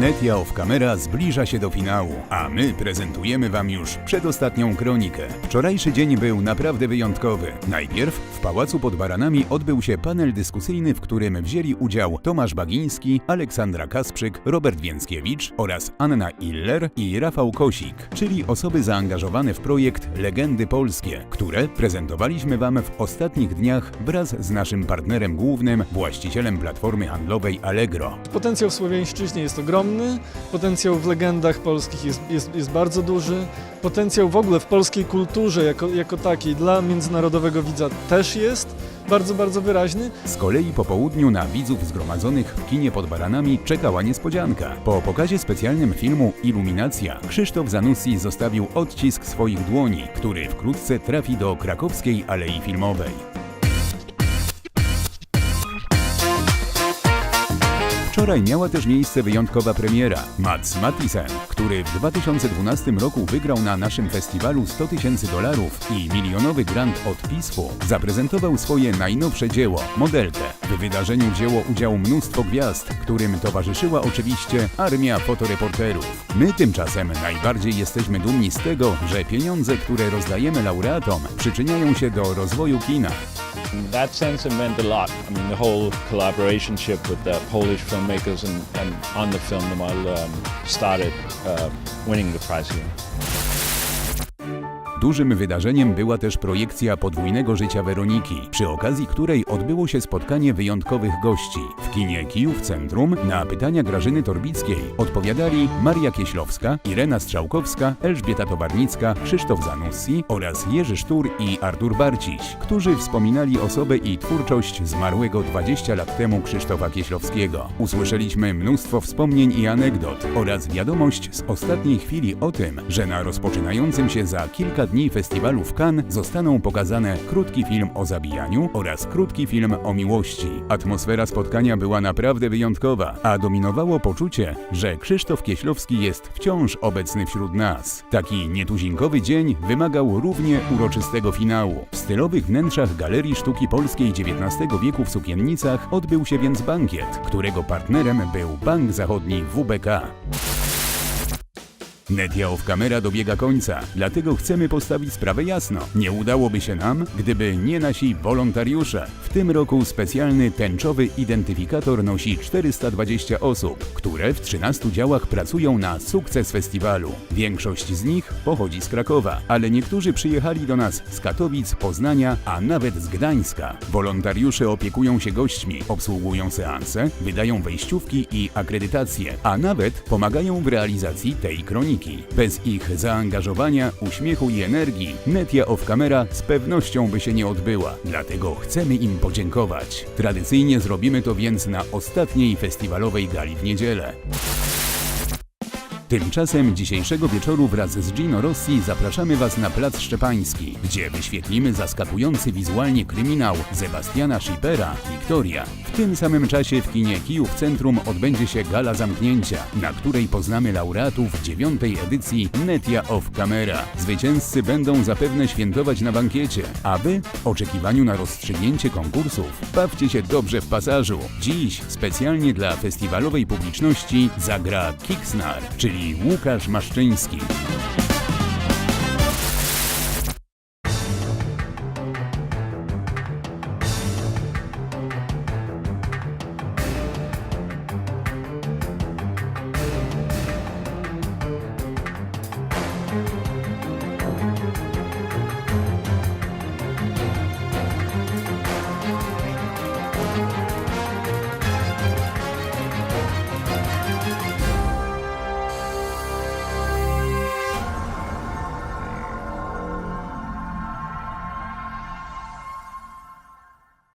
Netia of Camera zbliża się do finału, a my prezentujemy Wam już przedostatnią kronikę. Wczorajszy dzień był naprawdę wyjątkowy. Najpierw w Pałacu pod Baranami odbył się panel dyskusyjny, w którym wzięli udział Tomasz Bagiński, Aleksandra Kasprzyk, Robert Więckiewicz oraz Anna Iller i Rafał Kosik, czyli osoby zaangażowane w projekt Legendy Polskie, które prezentowaliśmy Wam w ostatnich dniach wraz z naszym partnerem głównym, właścicielem platformy handlowej Allegro. Potencjał w słowiańszczyźnie jest ogromny, potencjał w legendach polskich jest, jest, jest bardzo duży, potencjał w ogóle w polskiej kulturze jako, jako takiej dla międzynarodowego widza też jest bardzo, bardzo wyraźny. Z kolei po południu na widzów zgromadzonych w kinie pod Baranami czekała niespodzianka. Po pokazie specjalnym filmu Iluminacja Krzysztof Zanussi zostawił odcisk swoich dłoni, który wkrótce trafi do krakowskiej Alei Filmowej. Wczoraj miała też miejsce wyjątkowa premiera. Mats Mattisen, który w 2012 roku wygrał na naszym festiwalu 100 tysięcy dolarów i milionowy grant od PISF-u, zaprezentował swoje najnowsze dzieło, Modelkę. W wydarzeniu wzięło udział mnóstwo gwiazd, którym towarzyszyła oczywiście armia fotoreporterów. My tymczasem najbardziej jesteśmy dumni z tego, że pieniądze, które rozdajemy laureatom, przyczyniają się do rozwoju kina. In that sense, it meant a lot. I mean, the whole collaborationship with the Polish filmmakers and, and on the film while um, started uh, winning the prize here. Dużym wydarzeniem była też projekcja podwójnego życia Weroniki, przy okazji której odbyło się spotkanie wyjątkowych gości. W kinie Kijów Centrum na pytania Grażyny Torbickiej odpowiadali Maria Kieślowska, Irena Strzałkowska, Elżbieta Towarnicka, Krzysztof Zanussi oraz Jerzy Sztur i Artur Barciś, którzy wspominali osobę i twórczość zmarłego 20 lat temu Krzysztofa Kieślowskiego. Usłyszeliśmy mnóstwo wspomnień i anegdot oraz wiadomość z ostatniej chwili o tym, że na rozpoczynającym się za kilka dni festiwalu w Cannes zostaną pokazane krótki film o zabijaniu oraz krótki film o miłości. Atmosfera spotkania była naprawdę wyjątkowa, a dominowało poczucie, że Krzysztof Kieślowski jest wciąż obecny wśród nas. Taki nietuzinkowy dzień wymagał równie uroczystego finału. W stylowych wnętrzach Galerii Sztuki Polskiej XIX wieku w Sukiennicach odbył się więc bankiet, którego partnerem był Bank Zachodni WBK. Netia of Camera dobiega końca, dlatego chcemy postawić sprawę jasno. Nie udałoby się nam, gdyby nie nasi wolontariusze. W tym roku specjalny tęczowy identyfikator nosi 420 osób, które w 13 działach pracują na sukces festiwalu. Większość z nich pochodzi z Krakowa, ale niektórzy przyjechali do nas z Katowic, Poznania, a nawet z Gdańska. Wolontariusze opiekują się gośćmi, obsługują seanse, wydają wejściówki i akredytacje, a nawet pomagają w realizacji tej kroniki. Bez ich zaangażowania, uśmiechu i energii Netia of Camera z pewnością by się nie odbyła. Dlatego chcemy im podziękować. Tradycyjnie zrobimy to więc na ostatniej festiwalowej gali w niedzielę. Tymczasem dzisiejszego wieczoru wraz z Gino Rossi zapraszamy Was na Plac Szczepański, gdzie wyświetlimy zaskakujący wizualnie kryminał Sebastiana Schippera Wiktoria. W tym samym czasie w kinie Kijów Centrum odbędzie się gala zamknięcia, na której poznamy laureatów dziewiątej edycji Netia of Camera. Zwycięzcy będą zapewne świętować na bankiecie, a Wy w oczekiwaniu na rozstrzygnięcie konkursów bawcie się dobrze w pasażu. Dziś specjalnie dla festiwalowej publiczności zagra Kicksnar, czyli Łukasz Maszczyński.